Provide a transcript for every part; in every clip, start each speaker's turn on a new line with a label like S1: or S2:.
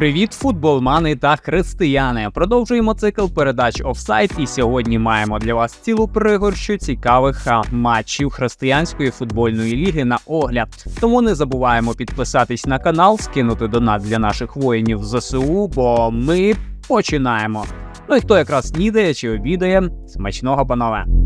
S1: Привіт, футболмани та християни! Продовжуємо цикл передач офсайт, і сьогодні маємо для вас цілу пригорщу цікавих матчів християнської футбольної ліги на огляд. Тому не забуваємо підписатись на канал, скинути донат для наших воїнів ЗСУ, бо ми починаємо. Ну і хто якраз снідає чи обідає, смачного панове!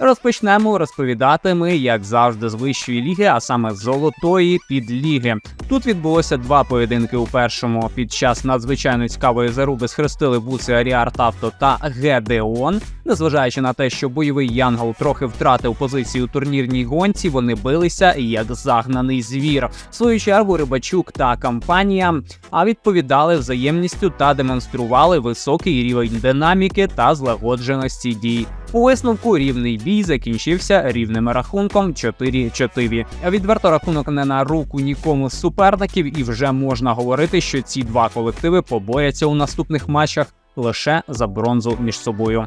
S1: Розпочнемо розповідати ми, як завжди, з вищої ліги, а саме з золотої підліги. Тут відбулося два поєдинки у першому. Під час надзвичайно цікавої заруби схрестили буси Аріар Тавто та Гедеон. Незважаючи на те, що бойовий Янгол трохи втратив позицію у турнірній гонці, вони билися як загнаний звір. В свою чергу Рибачук та компанія а відповідали взаємністю та демонстрували високий рівень динаміки та злагодженості дій. У висновку рівний бій закінчився рівним рахунком 4-4. А Відверто рахунок не на руку нікому з суперників, і вже можна говорити, що ці два колективи поборяться у наступних матчах лише за бронзу між собою.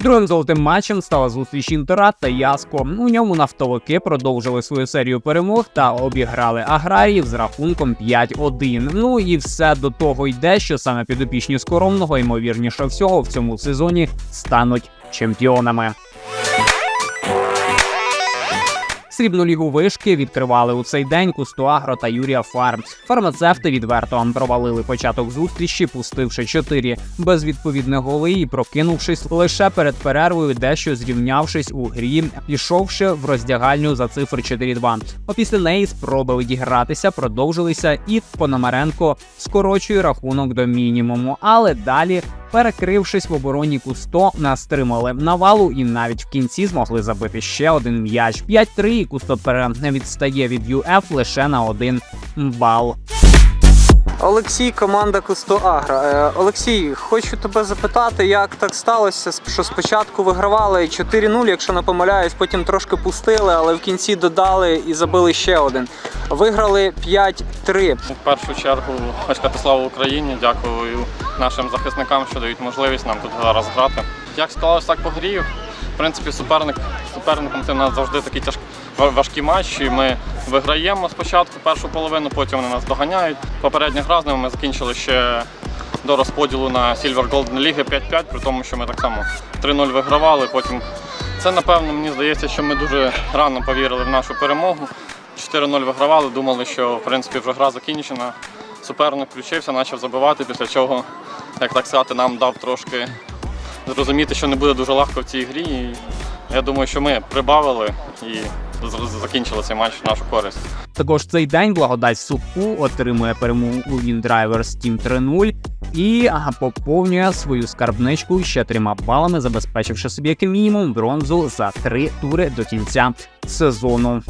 S1: Другим золотим матчем стала зустріч Інтера та Яско. У ньому нафтовики продовжили свою серію перемог та обіграли аграріїв з рахунком 5-1. Ну і все до того йде, що саме підопічні скоромного, ймовірніше всього, в цьому сезоні стануть чемпіонами. Срібну лігу вишки відкривали у цей день Кустуагро та Юрія Фарм. Фармацевти відверто провалили початок зустрічі, пустивши чотири безвідповідних голи і прокинувшись лише перед перервою, дещо зрівнявшись у грі, пішовши в роздягальню за цифр 4-2. Опісля неї спроби відігратися продовжилися, і Пономаренко скорочує рахунок до мінімуму, але далі. Перекрившись в обороні Кусто, настримали навалу і навіть в кінці змогли забити ще один м'яч. 5-3 і Кусто відстає від ЮФ лише на один бал.
S2: Олексій, команда Кусто Агро. Е, Олексій, хочу тебе запитати, як так сталося, що спочатку вигравали 4-0, якщо не помиляюсь, потім трошки пустили, але в кінці додали і забили ще один. Виграли 5-3.
S3: В першу чергу хочу слава Україні. Дякую нашим захисникам, що дають можливість нам тут зараз грати. Як склалось так по грі, в принципі, суперник суперником у нас завжди такий тяж, ва- важкі матчі. Ми виграємо спочатку першу половину, потім вони нас доганяють. Попередня гра з ними ми закінчили ще до розподілу на Silver Golden League 5-5, при тому, що ми так само 3-0 вигравали. Потім це напевно мені здається, що ми дуже рано повірили в нашу перемогу. 4-0 вигравали, думали, що в принципі вже гра закінчена. Суперник включився, почав забивати, після чого, як так сказати, нам дав трошки зрозуміти, що не буде дуже легко в цій грі. І я думаю, що ми прибавили і закінчили цей матч в нашу користь.
S1: Також цей день благодать Суху отримує перемогу у WinDrivers Team 3-0 і поповнює свою скарбничку ще трьома балами, забезпечивши собі як мінімум бронзу за три тури до кінця сезону.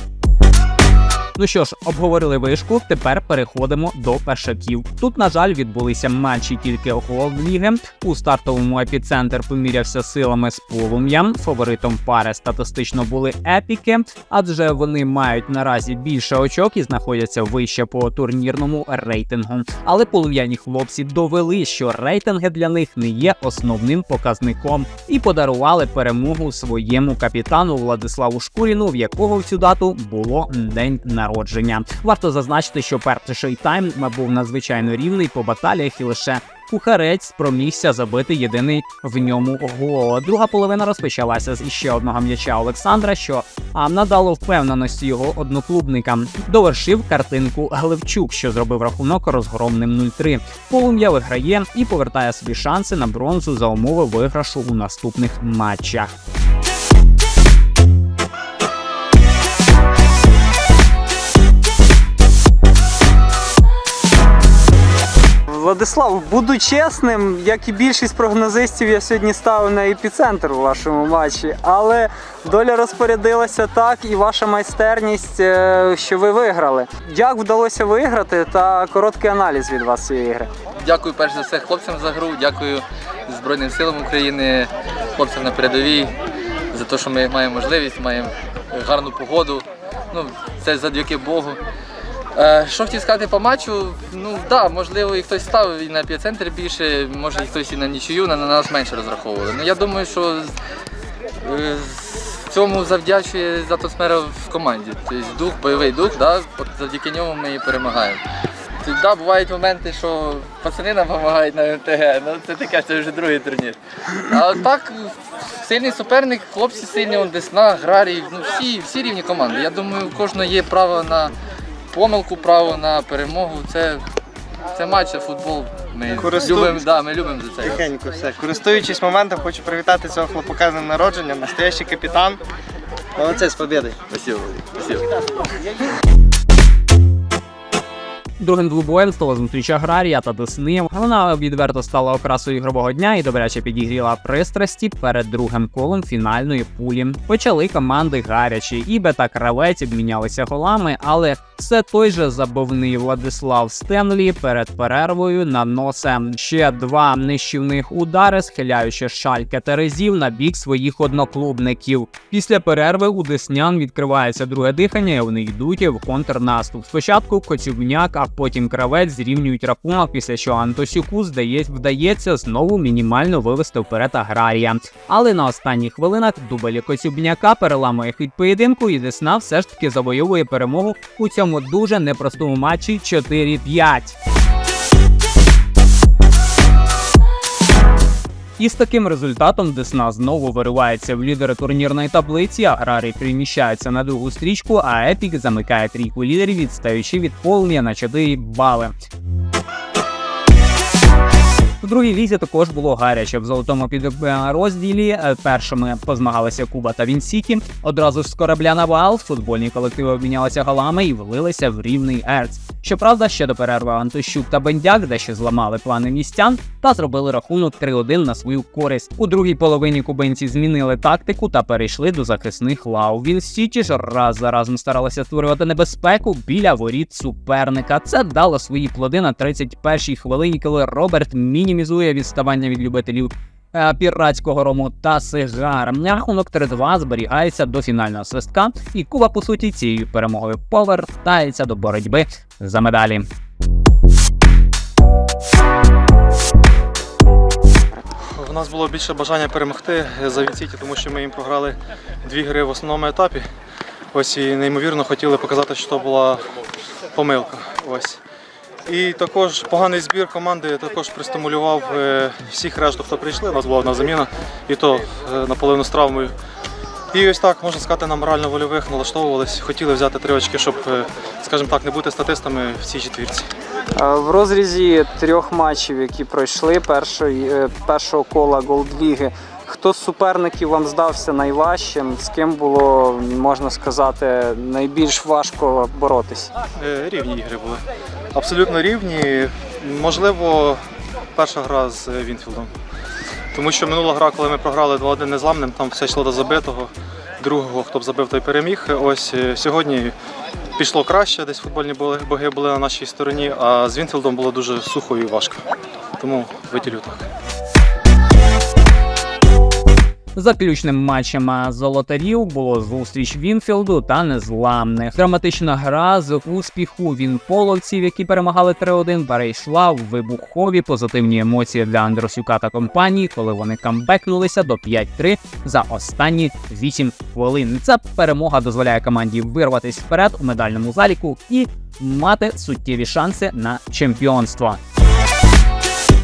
S1: Ну що ж, обговорили вишку. Тепер переходимо до першаків. Тут, на жаль, відбулися матчі тільки Голд-ліги. У стартовому епіцентр помірявся силами з полум'ям. Фаворитом пари статистично були епіки, адже вони мають наразі більше очок і знаходяться вище по турнірному рейтингу. Але полум'яні хлопці довели, що рейтинги для них не є основним показником, і подарували перемогу своєму капітану Владиславу Шкуріну, в якого в цю дату було день народження. Варто зазначити, що перший тайм був надзвичайно рівний по баталіях і лише. Кухарець спромігся забити єдиний в ньому гол. Друга половина розпочалася з іще одного м'яча Олександра, що а, надало впевненості його одноклубникам. Довершив картинку Глевчук, що зробив рахунок розгромним 0-3. Полум'я виграє і повертає собі шанси на бронзу за умови виграшу у наступних матчах.
S2: Владислав, буду чесним, як і більшість прогнозистів, я сьогодні ставив на епіцентр у вашому матчі, але доля розпорядилася так, і ваша майстерність, е, що ви виграли. Як вдалося виграти, та короткий аналіз від вас цієї гри.
S4: Дякую перш за все хлопцям за гру, дякую Збройним силам України, хлопцям на передовій за те, що ми маємо можливість, маємо гарну погоду. Ну, це завдяки Богу. Е, що хотів сказати по матчу, ну так, да, можливо, і хтось ставив і на епіцентр більше, може і хтось і на нічию, на, на нас менше розраховували. Ну я думаю, що е, цьому завдячує атмосфера в команді. Тобто дух, бойовий дух, да? завдяки ньому ми і перемагаємо. Тобто, да, бувають моменти, що пацани нам допомагають на МТГ, ну це таке, це вже другий турнір. А так, сильний суперник, хлопці сильні, он Десна, Грарій, ну всі, всі рівні команди. Я думаю, у кожного є право на помилку, право на перемогу. Це, це матч, це футбол. Ми
S5: Користуй-
S4: любимо, да, ми любимо за це.
S5: Тихенько, все. Користуючись моментом, хочу привітати цього хлопака з днем народження, настоящий капітан. Молодець, з побіди.
S4: Спасибо, спасибо.
S1: Другим двобоєм стала зустріч Аграрія та Десни. Вона відверто стала окрасою ігрового дня і добряче підігріла пристрасті перед другим колом фінальної пулі. Почали команди гарячі, Ібе та Кравець обмінялися голами, але все той же забавний Владислав Стенлі перед перервою наносить ще два нищівних удари, схиляючи шальке Терезів на бік своїх одноклубників. Після перерви у Деснян відкривається друге дихання, і вони йдуть в контрнаступ. Спочатку Коцюбняк, потім кравець зрівнюють рахунок, після що Антосюку здається, вдається знову мінімально вивести вперед аграрія. Але на останніх хвилинах дубель Коцюбняка переламує хід поєдинку, і Десна все ж таки завоює перемогу у цьому дуже непростому матчі 4-5. І з таким результатом Десна знову виривається в лідери турнірної таблиці. Аграрій приміщається на другу стрічку, а Епік замикає трійку лідерів, відстаючи від полум'я на 4 бали. У другій лізі також було гаряче в золотому підрозділі. Е, Першими позмагалися Куба та Вінсіті. Одразу ж з корабля на бал футбольні колективи обмінялися голами і влилися в рівний ерц. Щоправда, ще до перерви Антощук та Бендяк дещо зламали плани містян та зробили рахунок 3-1 на свою користь. У другій половині кубинці змінили тактику та перейшли до захисних лав. Вінсіті ж раз за разом старалися створювати небезпеку біля воріт суперника. Це дало свої плоди на 31-й хвилині, коли Роберт мінімізує відставання від любителів. е, Піратського рому та сигар. Рахунок 3-2 зберігається до фінального свистка, і Куба, по суті, цією перемогою повертається до боротьби за медалі.
S6: У нас було більше бажання перемогти за Вінсіті, тому що ми їм програли дві гри в основному етапі. Ось і неймовірно хотіли показати, що була помилка. Ось. І також поганий збір команди також пристимулював е, всіх решту, хто прийшли. У нас була одна заміна, і то е, наполовину з травмою. І ось так, можна сказати, на морально-вольових налаштовувались. Хотіли взяти три очки, щоб, е, скажімо так, не бути статистами в цій четвірці.
S2: В розрізі трьох матчів, які пройшли першої, першого кола Голдліги, хто з суперників вам здався найважчим? З ким було, можна сказати, найбільш важко боротись?
S6: Рівні ігри були. Абсолютно рівні. Можливо, перша гра з е, Вінфілдом. Тому що минула гра, коли ми програли 2-1 незламним, там все йшло до забитого. Другого, хто б забив, той переміг. Ось е, сьогодні пішло краще, десь футбольні боги були на нашій стороні, а з Вінфілдом було дуже сухо і важко. Тому виділю так.
S1: Заключним матчем золотарів було зустріч Вінфілду та незламних. Драматична гра з успіху вінполовців, які перемагали 3-1, перейшла в вибухові позитивні емоції для Андросюка та компанії, коли вони камбекнулися до 5-3 за останні 8 хвилин. Ця перемога дозволяє команді вирватися вперед у медальному заліку і мати суттєві шанси на чемпіонство.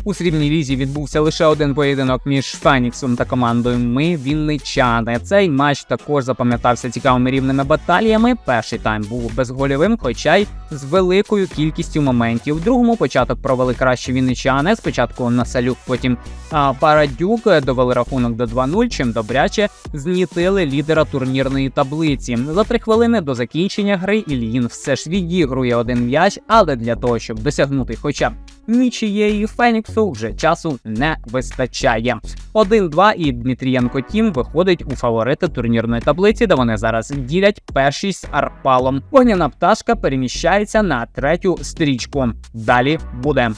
S1: У срібній лізі відбувся лише один поєдинок між Феніксом та командою Ми Вінничани. Цей матч також запам'ятався цікавими рівними баталіями. Перший тайм був безгольовим, хоча й з великою кількістю моментів. В другому початок провели краще вінничани. Спочатку Насалюк, потім а, Парадюк довели рахунок до 2-0, чим добряче знітили лідера турнірної таблиці. За три хвилини до закінчення гри Ільїн все ж відігрує один м'яч, але для того, щоб досягнути хоча б нічиєї Феніксу вже часу не вистачає. 1-2 і Дмитрієнко Тім виходить у фаворити турнірної таблиці, де вони зараз ділять першість з Арпалом. Огняна пташка переміщається на третю стрічку. Далі буде.